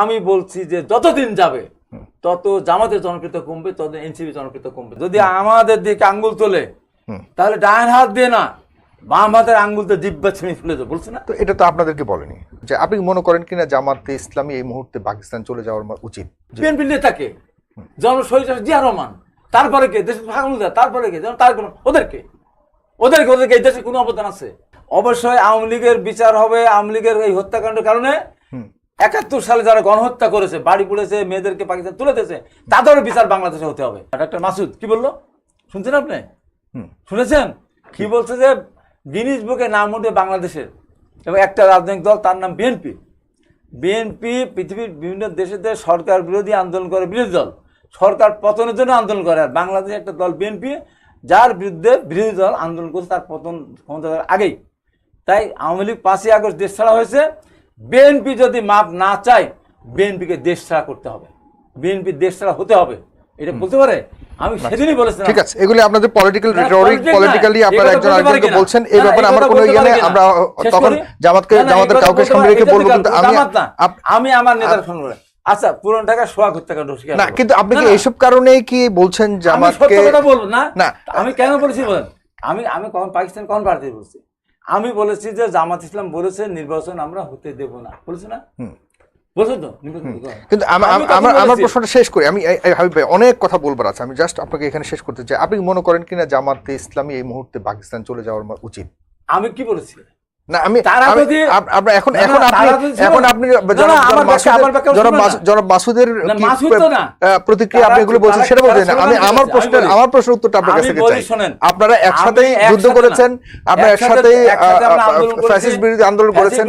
আমি বলছি যে যতদিন যাবে তত জামাতের জনপ্রিয়তা কমবে তত এনসিপি জনপ্রিয়তা কমবে। যদি আমাদের দিকে আঙ্গুল তোলে তাহলে ডান হাত দিয়ে না বাম হাতের আঙ্গুল তো জিব্বা ছিঁড়ে ফেলে দেবো বলছে না? তো এটা তো আপনাদেরকে বলেনি যে আপনি মনে করেন কিনা জামাতে ইসলামী এই মুহূর্তে পাকিস্তান চলে যাওয়ার উচিত? বিএনপি নেতাকে জন শহীদ জিয়া রহমান তারপরে কে? দেশের ভাগনুল তারপরে কে? যেমন তার কোনো ওদেরকে। ওদেরকে ওদেরকে এই দেশে কোনো অবদান আছে? অবশ্যই আওয়ামী লীগের বিচার হবে আওয়ামী লীগের এই হত্যাকাণ্ডের কারণে। একাত্তর সালে যারা গণহত্যা করেছে বাড়ি পুড়েছে মেয়েদেরকে পাকিস্তান তুলে দিয়েছে তাদেরও বিচার বাংলাদেশে হতে হবে। ডাক্তার মাসুদ কি বলল? শুনছেন আপনি। শুনেছেন? কি বলছে যে গিনিস বুকে নাম উঠবে বাংলাদেশের এবং একটা রাজনৈতিক দল তার নাম বিএনপি। বিএনপি পৃথিবীর বিভিন্ন দেশেতে সরকার বিরোধী আন্দোলন করে বিরোধী দল। সরকার পতনের জন্য আন্দোলন করে আর বাংলাদেশে একটা দল বিএনপি যার বিরুদ্ধে বিরোধী দল আন্দোলন করছে তার পতন ক্ষমতা আগেই। তাই আওয়ামী লীগ পাঁচই আগস্ট দেশ ছাড়া হয়েছে। বিএনপি যদি মাপ না চায় বিএনপিকে দেশ ছাড়া করতে হবে। বিএনপি দেশ ছাড়া হতে হবে। এটা বলতে পারে? আমি সেদিনই বলেছিলাম। ঠিক আছে এগুলি আপনাদের পলিটিক্যাল রেটরিক পলিটিক্যালি আপনারা একজন আরেকজনকে বলছেন এই ব্যাপারে আমার কোনো ইয়ে নেই আমরা তখন জামাতকে জামাতের কাউকে সামনে রেখে বলব কিন্তু আমি আমি আমার নেতার ফোন করে আচ্ছা পুরন ঢাকা সোহাগ হত্যাকাণ্ড স্বীকার না কিন্তু আপনি কি এইসব কারণেই কি বলছেন জামাতকে কথা বলব না? না। আমি কেন বলেছি বলেন? আমি আমি কখন পাকিস্তান কখন ভারতীয় বলছি? আমি বলেছি যে জামাত ইসলাম বলেছে নির্বাচন আমরা হতে দেব না। বলেছে না। কিন্তু আমার প্রশ্নটা শেষ করি। আমি হাবিব ভাই অনেক কথা বলবার আছে। আমি জাস্ট আপনাকে এখানে শেষ করতে চাই। আপনি মনে করেন কিনা জামাতে ইসলামী এই মুহূর্তে পাকিস্তান চলে যাওয়ার উচিত? আমি কি বলেছি? না আমি তারা যদি- আমরা এখন এখন আপনি এখন আপনি জনাব- মাসুদের- প্রতিক্রিয়া আপনি এগুলো বলছেন সেটা বলছেন। আমি আমার প্রশ্নের আমার প্রশ্নের উত্তরটা আপনার কাছে চাই। আপনারা একসাথেই যুদ্ধ একসাথে করেছেন। আপনারা একসাথে একসাথে- একসাথে আন্দোলন ফ্যাসিস্ট বিরোধী আন্দোলন করেছেন।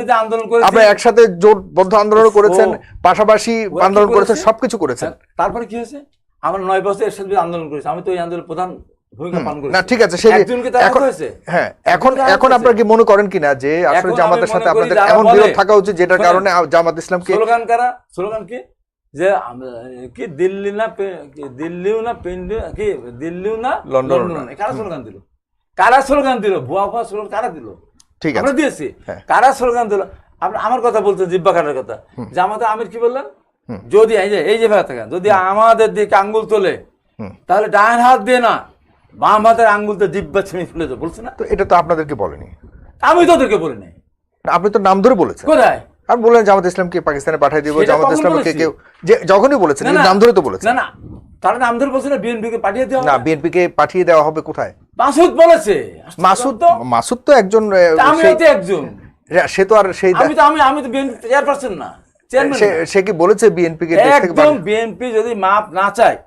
আপনারা একসাথে জোটবদ্ধ আন্দোলন করেছেন পাশাপাশি আন্দোলন করেছেন সবকিছু করেছেন। তারপরে কি হয়েছে? আমরা নয় বছর এর সাথে আন্দোলন করেছি। আমি তো এই আন্দোলনের প্রধান না ঠিক আছে সেই এখন হ্যাঁ এখন এখন আপনারা কি মনে করেন কিনা যে আসলে জামাতের সাথে আপনাদের এমন বিরোধ থাকা উচিত যেটার কারণে জামাত ইসলামকে স্লোগান কারা? স্লোগান কি? যে কি দিল্লি না দিল্লিও না পেন্ডি কি দিল্লিও না লন্ডনও লন্ডনও না। না কারা স্লোগান দিল? কারা স্লোগান দিল? ভুয়া ভুয়া স্লোগান কারা দিল? ঠিক আছে। আমরা দিয়েছি। হ্যাঁ। কারা স্লোগান দিল? আপনি আমার কথা বলতে জিব্বা কাটার কথা। আমাদের আমির কি বললেন? যদি এই যে এই যে ভাবে থাকেন যদি আমাদের দিকে আঙ্গুল তোলে তাহলে ডান হাত দিয়ে না বাম হাতের আঙ্গুল তো জিব্বা ছিঁড়ে ফেলে দেবো বলছে না? তো এটা তো আপনাদেরকে বলেনি। আমি তো ওদেরকে বলি নাই আপনি তো নাম ধরে বলেছেন। কোথায়? আর বললেন জামাত ইসলামকে পাকিস্তানে পাঠিয়ে দিব জামাত ইসলামকে? কেউ যে যখনই বলেছেন। নাম ধরে তো বলেছেন। না না। তারা নাম ধরে বলছে না বিএনপি কে পাঠিয়ে দেওয়া না বিএনপি কে পাঠিয়ে দেওয়া হবে কোথায়? মাসুদ বলেছে। মাসুদ তো মাসুদ তো একজন আমি তো একজন। সে তো আর সেই আমি তো আমি আমি তো বিএনপি চেয়ারপারসন না সে কি বলেছে বিএনপি কে একদম বিএনপি যদি মাপ না চায়।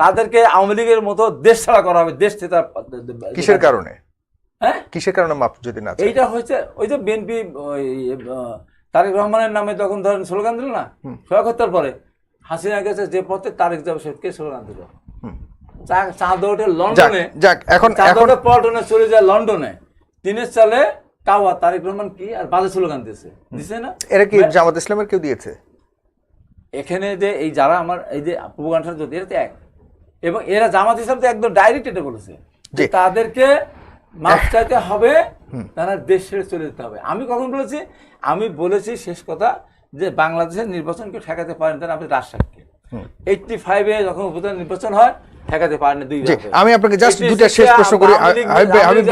তাদেরকে আওয়ামী লীগের মতো দেশ ছাড়া করা হবে দেশ থেকে কিসের কারণে? হ্যাঁ? কিসের কারণে মাপ যদি না এইটা হয়েছে ওই যে বিএনপি তারেক রহমানের নামে তখন ধরেন স্লোগান দিল না? হত্যার পরে হাসিনা গেছে যে পথে তারেক স্লোগান দিল? হুম। চাঁদ ওঠে লন্ডনে যাক এখন পল্টনে চলে যায় লন্ডনে। তিনের সালে কাওয়া তারেক রহমান কি আর বাজে স্লোগান দিয়েছে? দিছে না? এরা কি জামাত ইসলামের কেউ দিয়েছে? এখানে যে এই যারা আমার এই যে প্রোপাগান্ডার যদি তো এক। এবং এরা জামাত ইসলাম তো একদম ডাইরেক্ট এটা বলেছে যে তাদেরকে মাফ চাইতে হবে তারা দেশ ছেড়ে চলে যেতে হবে। আমি কখন বলেছি? আমি বলেছি শেষ কথা যে বাংলাদেশের নির্বাচনকে ঠেকাতে পারেন তারা আপনি রাজশাহীকে। এইটটি ফাইভে যখন উপজেলা নির্বাচন হয় ঠেকাতে পারেন দুই আমি আপনাকে জাস্ট দুইটা শেষ প্রশ্ন করি হাবিব ভাই হাবিব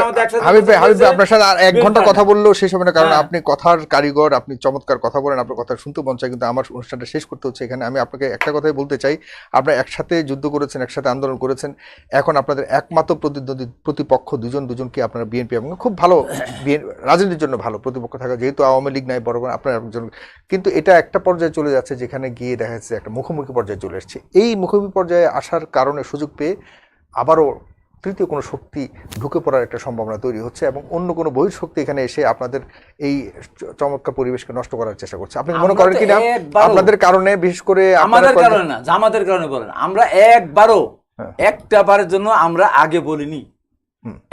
হাবিব ভাই হাবিব ভাই আপনার সাথে আর এক ঘণ্টা কথা না। বললেও শেষ হবে না কারণ হ্যাঁ। আপনি কথার কারিগর আপনি চমৎকার কথা বলেন আপনার কথা শুনতে মন চায় কিন্তু আমার অনুষ্ঠানটা শেষ করতে হচ্ছে এখানে আমি আপনাকে একটা কথাই বলতে চাই আপনারা একসাথে যুদ্ধ করেছেন একসাথে আন্দোলন করেছেন এখন আপনাদের একমাত্র প্রতিদ্বন্দ্বী প্রতিপক্ষ দুজন দুজনকে আপনারা বিএনপি এবং খুব ভালো রাজনীতির জন্য ভালো প্রতিপক্ষ থাকা যেহেতু আওয়ামী লীগ নাই বড় আপনার একজন কিন্তু এটা একটা পর্যায়ে চলে যাচ্ছে যেখানে গিয়ে দেখা যাচ্ছে একটা মুখোমুখি পর্যায়ে চলে এসছে এই মুখোমুখি পর্যায়ে আসার কারণে সুযোগ পেয়ে আবারও তৃতীয় কোনো শক্তি ঢুকে পড়ার একটা সম্ভাবনা তৈরি হচ্ছে এবং অন্য কোনো বহিঃশক্তি এখানে এসে আপনাদের এই চমৎকার পরিবেশকে নষ্ট করার চেষ্টা করছে। আপনি মনে করেন তো কিনা? আপনাদের কারণে বিশেষ করে আমাদের কারণে না জামাতের কারণে বলেন। আমরা একবারও হ্যাঁ। একটা বারের জন্য আমরা আগে বলিনি।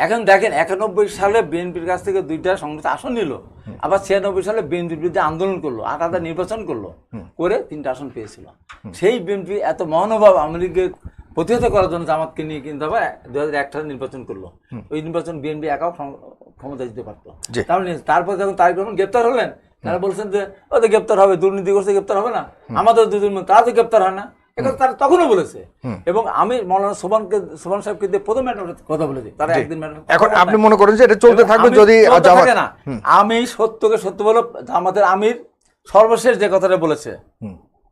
এখন দেখেন একানব্বই সালে বিএনপির কাছ থেকে দুইটা সংসদ আসন নিল আবার ছিয়ানব্বই সালে বিএনপির বিরুদ্ধে আন্দোলন করল আধা নির্বাচন করল করে তিনটা আসন পেয়েছিল। সেই বিএনপি এত মহানুভাব আওয়ামী লীগকে প্রতিহত করার জন্য জামাতকে নিয়ে কিন্তু আবার দু হাজার এক সালে নির্বাচন করল। ওই নির্বাচন বিএনপি একাও ক্ষমতা দিতে পারতো। জি। তারপরে তারপর যখন তারেক রহমান গ্রেপ্তার হলেন তারা বলছেন যে ওদের গ্রেপ্তার হবে দুর্নীতি করছে গ্রেপ্তার হবে না। আমাদের দুজন তারা তো গ্রেপ্তার হয় না। এটা তারা তখনও বলেছে। এবং আমি মৌলানা সোবানকে সোবান সাহেবকে দিয়ে প্রথম ম্যাডাম কথা বলেছি তারা একদিন এখন আপনি মনে করেন যে এটা চলতে থাকবে যদি না। আমি সত্যকে সত্য বলে আমাদের আমির সর্বশেষ যে কথাটা বলেছে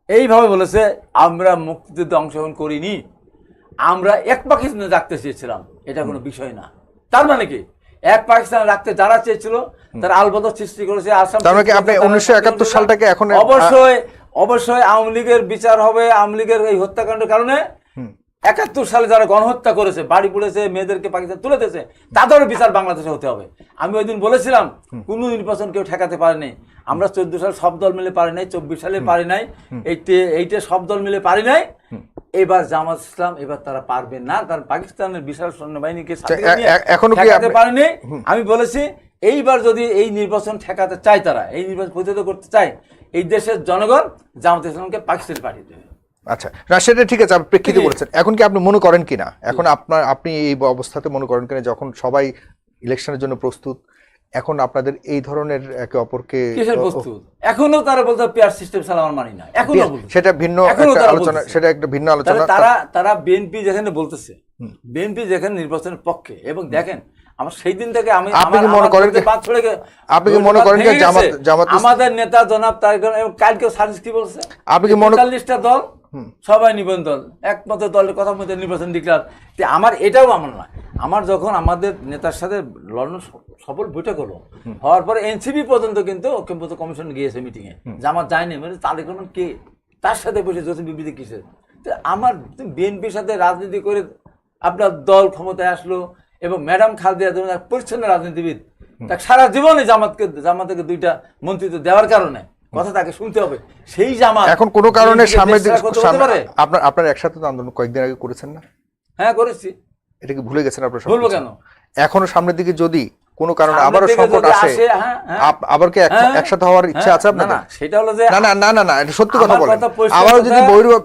এইভাবে বলেছে আমরা মুক্তিযুদ্ধে অংশগ্রহণ করিনি। আমরা এক পাকিস্তানে রাখতে চেয়েছিলাম এটা কোনো বিষয় না। তার মানে কি? এক পাকিস্তানে রাখতে যারা চেয়েছিল তারা আলবদর সৃষ্টি করেছে আসাম তার মানে আপনি করেছে, তারা 1971 সালটাকে এখন অবশ্যই অবশ্যই আওয়ামী লীগের বিচার হবে আওয়ামী লীগের এই হত্যাকাণ্ডের কারণে। একাত্তর সালে যারা গণহত্যা করেছে বাড়ি পড়েছে মেয়েদেরকে পাকিস্তান তুলে দিয়েছে তাদেরও বিচার বাংলাদেশে হতে হবে। আমি ওই দিন বলেছিলাম কোন নির্বাচন কেউ ঠেকাতে পারেনি। আমরা চোদ্দ সাল সব দল মিলে পারি নাই চব্বিশ সালে পারি নাই এইটে এইটে সব দল মিলে পারি নাই। এবার জামাত ইসলাম এবার তারা পারবে না। কারণ পাকিস্তানের বিশাল সৈন্যবাহিনীকে আচ্ছা, এখনও কি ঠেকাতে পারেনি। আমি বলেছি এইবার যদি এই নির্বাচন ঠেকাতে চায় তারা এই নির্বাচন প্রতিহত করতে চায় এই দেশের জনগণ জামাত ইসলামকে পাকিস্তান পাঠিয়ে দেবে। আচ্ছা সেটা ঠিক আছে আপনি প্রেক্ষিতে বলেছেন। এখন কি আপনি মনে করেন কিনা? এখন আপনার আপনি এই অবস্থাতে মনে করেন কিনা যখন সবাই ইলেকশনের জন্য প্রস্তুত এখন আপনাদের এই ধরনের একে অপরকে এখনও তারা বলতে পেয়ার সিস্টেম চালাবার মানি না। এখনও সেটা ভিন্ন আলোচনা সেটা একটা ভিন্ন আলোচনা। তারা তারা বিএনপি যেখানে বলতেছে বিএনপি যেখানে নির্বাচনের পক্ষে এবং দেখেন আমার সেই দিন থেকে আমি আপনি কি আমার- মনে করেন যে- বাদ ছড়ে আপনি কি মনে করেন যে জামাত- জামাত আমাদের নেতা জনাব তারেক এবং কালকেও সার্ভিস কি বলছে? আপনি কি মনে- চল্লিশটা দল সবাই নিবন্ধন। একমাত্র দলের কথা মধ্যে নির্বাচন ডিক্লার আমার এটাও আমার না আমার যখন আমাদের নেতার সাথে লন্ডন সফল বৈঠক হলো হওয়ার পরে এনসিপি পর্যন্ত কিন্তু ঐক্যমত কমিশন গিয়েছে মিটিংয়ে জামাত যায়নি মানে তাদের রহমান কে তার সাথে বসে জোসি বিবৃতি কিসের? তো আমার বিএনপির সাথে রাজনীতি করে আপনার দল ক্ষমতায় আসলো এবং ম্যাডাম এক পরিচ্ছন্ন রাজনীতিবিদ তাকে সারা জীবনে জামাতকে জামাতকে দুইটা মন্ত্রিত্ব দেওয়ার কারণে কথা তাকে শুনতে হবে। সেই জামাত এখন কোনো কারণে সামনে- আপনার আপনার একসাথে তো আন্দোলন কয়েকদিন আগে করেছেন না? হ্যাঁ করেছি। এটা কি ভুলে গেছেন আপনার বলব কেন? এখনও সামনের দিকে যদি কোনো কারণে আবারও সংকট আসে হ্যাঁ, হ্যাঁ। আবার কি হ্যাঁ, একসাথে হওয়ার ইচ্ছা আছে আপনার না সেটা হলো যে না না না না না এটা সত্যি কথা বলেন। আবারও যদি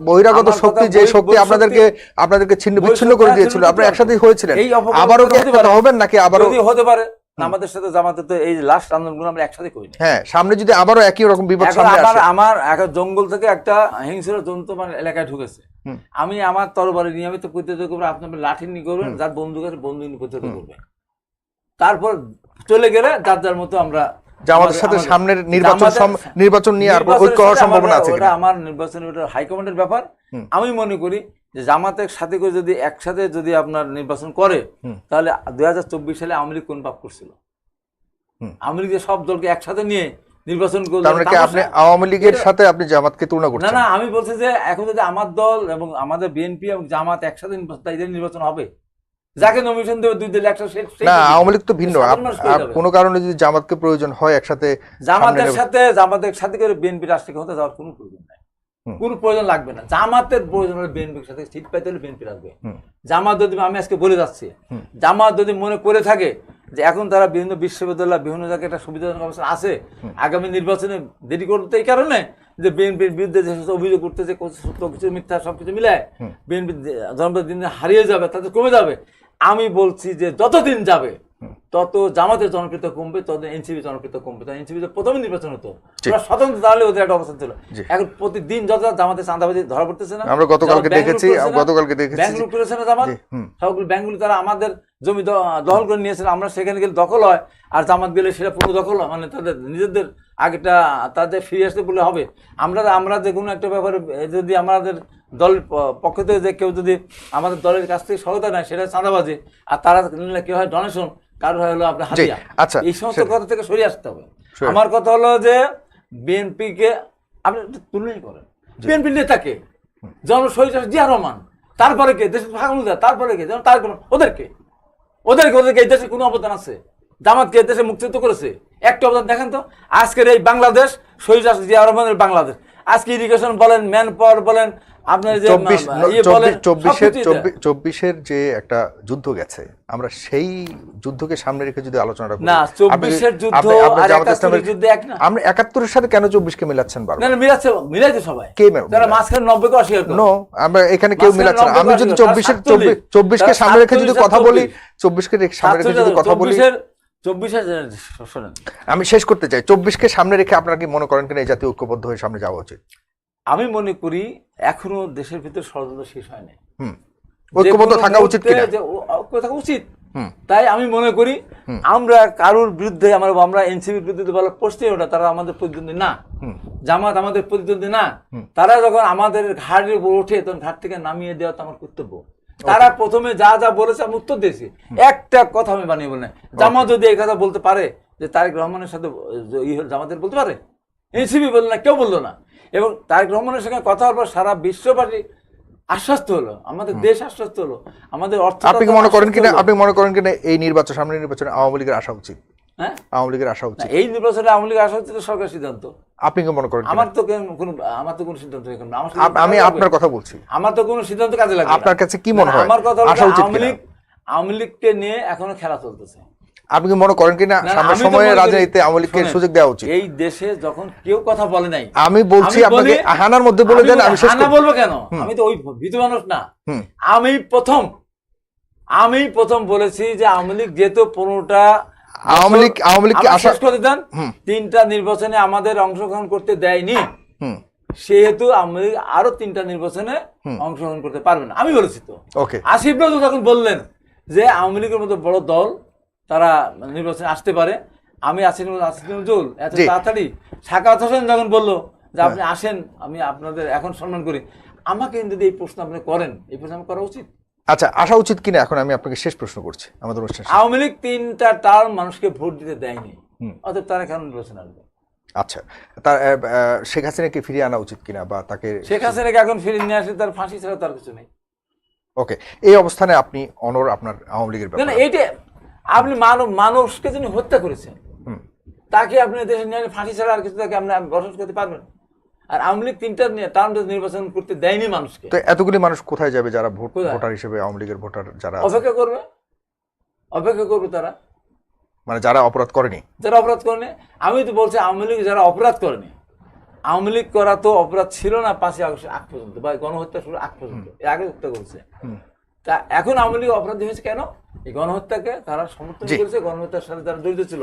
বহিরাগত শক্তি যে শক্তি আপনাদেরকে আপনাদেরকে ছিন্ন বিচ্ছিন্ন করে দিয়েছিল আপনারা যদি একসাথেই হয়েছিলেন। আবারও কি একসাথে হবেন নাকি আবারও হতে পারে আমাদের সাথে জামাতে তো এই লাস্ট আন্দোলনগুলো আমরা একসাথে করি হ্যাঁ সামনে যদি আবারও একই রকম বিপদ সামনে আসে। আমার একটা জঙ্গল থেকে একটা হিংস্র জন্তু আমার এলাকায় ঢুকেছে। আমি আমার তরবারি নিয়ে আমি তো প্রতিহত করব আপনি লাঠি নিয়ে করবেন যার বন্দুক আছে বন্দুক নিয়ে প্রতিহত করবে। তারপর চলে গেলে যার যার মতো আমরা আমাদের সাথে সামনের নির্বাচন নির্বাচন নিয়ে আর ঐক্য হওয়ার সম্ভাবনা আছে আমার নির্বাচন হাইকমান্ডের ব্যাপার। আমি মনে করি যে জামাতের সাথে করে যদি একসাথে যদি আপনার নির্বাচন করে তাহলে দুই হাজার চব্বিশ সালে আওয়ামী লীগ কোন পাপ করছিল? আওয়ামী লীগের সব দলকে একসাথে নিয়ে নির্বাচন করলে মানে আপনি আওয়ামী লীগের সাথে আপনি জামাতকে তুলনা করছেন? না আমি বলছি যে এখন যদি আমার দল এবং আমাদের বিএনপি এবং জামাত একসাথে নির্বাচন নির্বাচন হবে যাকে নমিনেশন দেবে দুই দল একসাথে না আওয়ামী লীগ তো ভিন্ন। কোনো কারণে যদি জামাতকে প্রয়োজন হয় একসাথে জামাতের সাথে জামাতের সাথে করে বিএনপি রাষ্ট্রীয় ক্ষমতা যাওয়ার কোনো প্রয়োজন নাই। কোনো প্রয়োজন লাগবে না। জামাতের প্রয়োজন হলে বিএনপির সাথে সিট পাইতে হলে বিএনপি রাখবে জামাত যদি আমি আজকে বলে যাচ্ছি জামাত যদি মনে করে থাকে যে এখন তারা বিভিন্ন বিশ্ববিদ্যালয় বিভিন্ন জায়গায় একটা সুবিধাজনক অবস্থা আছে আগামী নির্বাচনে দেরি করতে এই কারণে যে বিএনপির বিরুদ্ধে যে সমস্ত অভিযোগ করতেছে সত্য কিছু মিথ্যা সবকিছু মিলায় বিএনপি জনপ্রতি দিন দিন হারিয়ে যাবে তাদের কমে যাবে। আমি বলছি যে যতদিন যাবে তত জামাতের জনপ্রিয়তা কমবে তত এনসিবি জনপ্রিয়তা কমবে। তো এনসিবি প্রথমে নির্বাচন হতো স্বতন্ত্র তাহলে ওদের একটা অবস্থান ছিল। এখন প্রতিদিন যত জামাতের চাঁদাবাজি ধরা পড়তেছে না আমরা গতকালকে দেখেছি? গতকালকে দেখেছি ব্যাংক করেছে না জামাত সবগুলো ব্যাংকগুলো তারা আমাদের জমি দখল করে নিয়েছিল আমরা সেখানে গেলে দখল হয় আর জামাত গেলে সেটা পুরো দখল হয়। মানে তাদের নিজেদের আগেটা তাদের ফিরে আসতে বলে হবে। আমরা আমরা যে কোনো একটা ব্যাপারে যদি আমাদের দলের প- পক্ষ থেকে যে কেউ যদি আমাদের দলের কাছ থেকে সহায়তা নেয় সেটা চাঁদাবাজি। আর তারা নিলে কেউ হয়? ডোনেশন কারও হলো আপনার হাতিয়া আচ্ছা, এই সমস্ত কথা থেকে সরিয়ে আসতে হবে। আমার কথা হলো যে বিএনপিকে আপনি করেন। বিএনপি নেতাকে জন শহীদ জিয়া রহমান তারপরে কে? দেশের তারপরে কে? যেমন তার ওদেরকে। ওদেরকে ওদেরকে এই দেশে কোনো অবদান আছে? জামাতকে দেশে মুক্তিযুদ্ধ করেছে। একটা অবদান দেখেন তো আজকের এই বাংলাদেশ শহীদ জিয়া রহমানের বাংলাদেশ। আজকে ইরিগেশন বলেন ম্যান পাওয়ার বলেন আপনার যে ইয়ে চব্বিশের যে একটা যুদ্ধ গেছে আমরা সেই যুদ্ধকে সামনে রেখে যদি আলোচনাটা করি না, চব্বিশের যুদ্ধ জামাত একাত্তরের সাথে কেন চব্বিশকে মিলাচ্ছেন বারবার? না মিলাচ্ছে মিলাইছে সবাই। কে যারা মাঝখানে নব্বইকে অস্বীকার করে। নো আমরা এখানে কেউ মিলাচ্ছে না। আমি যদি চব্বিশের চব্বিশকে সামনে রেখে যদি কথা বলি চব্বিশ। চব্বিশকে সামনে রেখে যদি কথা বলি আমি শেষ করতে চাই। চব্বিশকে সামনে রেখে আপনারা কি মনে করেন কিনা? এই জাতীয় ঐক্যবদ্ধ হয়ে সামনে যাওয়া উচিত। আমি মনে করি এখনও দেশের ভিতর ষড়যন্ত্র শেষ হয়নি। হুম। ঐক্যবদ্ধ থাকা উচিত কিনা? থাকা উচিত। তাই আমি মনে করি আমরা কারোর বিরুদ্ধে আমরা আমরা বিরুদ্ধে প্রশ্নই ওটা তারা আমাদের প্রতিদ্বন্দ্বী না। জামাত আমাদের প্রতিদ্বন্দ্বী না। তারা যখন আমাদের ঘাটের উপর ওঠে তখন ঘাট থেকে নামিয়ে দেওয়া তো আমার কর্তব্য। তারা প্রথমে যা যা বলেছে আমি উত্তর দিয়েছি। একটা কথা আমি বানিয়ে বলি জামাত যদি এই কথা বলতে পারে যে তারেক রহমানের সাথে জামাতের বলতে পারে? এনসিপি বলল না কেউ বলল না। এবং তারেক রহমানের সঙ্গে কথা হওয়ার পর সারা বিশ্ববাসী আশ্বস্ত হলো আমাদের দেশ আশ্বস্ত হলো আমাদের অর্থ আপনি কি মনে করেন কিনা? আপনি মনে করেন কিনা? এই নির্বাচন সামনে নির্বাচনে আওয়ামী লীগের আসা উচিত? হ্যাঁ? আওয়ামী লীগের আসা উচিত। এই নির্বাচনে আওয়ামী লীগ আসা হচ্ছে তো সরকার সিদ্ধান্ত। আপনি কি মনে করেন আমার তো কোনো আমার তো কোনো সিদ্ধান্ত এখন আমি আপনার কথা বলছি। আমার তো কোনো সিদ্ধান্ত কাজে লাগবে আপনার কাছে কি মনে হয়? আমার কথা উচিত আওয়ামী? লীগ আওয়ামী লীগকে নিয়ে এখনও খেলা চলতেছে। আপনি কি মনে করেন কিনা? সামনের সময়ে রাজনীতিতে আওয়ামী লীগকে সুযোগ দেওয়া উচিত। এই দেশে যখন কেউ কথা বলে নাই আমি বলছি আপনাকে হানার মধ্যে বলে দেন আমি শেষ। বলব কেন? আমি তো ওই ভীতু মানুষ না। আমি প্রথম আমি প্রথম বলেছি যে আওয়ামী লীগ যেহেতু পনেরোটা আওয়ামী লীগ আওয়ামী লীগকে আসা করে দেন। তিনটা নির্বাচনে আমাদের অংশগ্রহণ করতে দেয়নি। সেহেতু আওয়ামী লীগ আরও তিনটা নির্বাচনে অংশগ্রহণ করতে পারবে না। আমি বলেছি তো। ওকে। আসিফ যখন বললেন যে আওয়ামী লীগের মতো বড় দল তারা নির্বাচনে আসতে পারে। আমি আসিফ নজরুল- নজরুল। এত তাড়াতাড়ি সাকাত হোসেন যখন বলল যে আপনি আসেন আমি আপনাদের এখন সম্মান করি। আমাকে যদি এই প্রশ্ন আপনি করেন এই প্রশ্ন আমার করা উচিত? আচ্ছা আসা উচিত কিনা? এখন আমি আপনাকে শেষ প্রশ্ন করছি। আমাদের অনুষ্ঠান আওয়ামী লীগ তিনটা টার্ম মানুষকে ভোট দিতে দেয়নি। অতএব তারা কেন নির্বাচন আসবে। আচ্ছা তার শেখ হাসিনাকে ফিরিয়ে আনা উচিত কিনা বা তাকে শেখ হাসিনাকে এখন ফিরিয়ে নিয়ে আসলে তার ফাঁসি ছাড়া তার কিছু নেই। ওকে এই অবস্থানে আপনি অনর আপনার আওয়ামী লীগের ব্যাপারে। এইটা আপনি মানব মানুষকে যিনি হত্যা করেছেন তাকে আপনি দেশে নিয়ে ফাঁসি ছাড়া আর কিছু তাকে আপনি বসবাস করতে পারবেন? আর আওয়ামী লীগ তিনটা টার্ম নির্বাচন করতে দেয়নি মানুষকে। তো এতগুলি মানুষ কোথায় যাবে যারা ভোট ভোটার হিসেবে আওয়ামী লীগের ভোটার যারা অপেক্ষা করবে? অপেক্ষা করবে তারা? মানে যারা অপরাধ করেনি? যারা অপরাধ করেনি? আমি তো বলছি আওয়ামী লীগ যারা অপরাধ করেনি। আওয়ামী লীগ করা তো অপরাধ ছিল না পাঁচই আগস্টের আগ পর্যন্ত বা গণহত্যা শুরু আগ পর্যন্ত। আগে হত্যা করছে। তা এখন আওয়ামী লীগ অপরাধী হয়েছে কেন? এই গণহত্যাকে তারা সমর্থন করেছে গণহত্যার সাথে তারা জড়িত ছিল।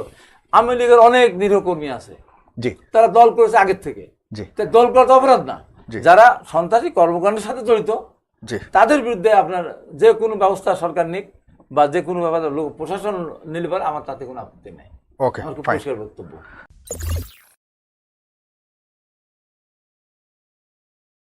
আওয়ামী লীগের অনেক নিরীহ কর্মী আছে। জি। তারা দল করেছে আগের থেকে। জি। দল করা তো অপরাধ না। যারা সন্ত্রাসী কর্মকাণ্ডের সাথে জড়িত জি। তাদের বিরুদ্ধে আপনার যে কোনো ব্যবস্থা সরকার নিক বা যে কোনো ব্যাপারে লোক প্রশাসন নিলে পারে আমার তাতে কোনো আপত্তি নেই। ওকে পরিষ্কার বক্তব্য।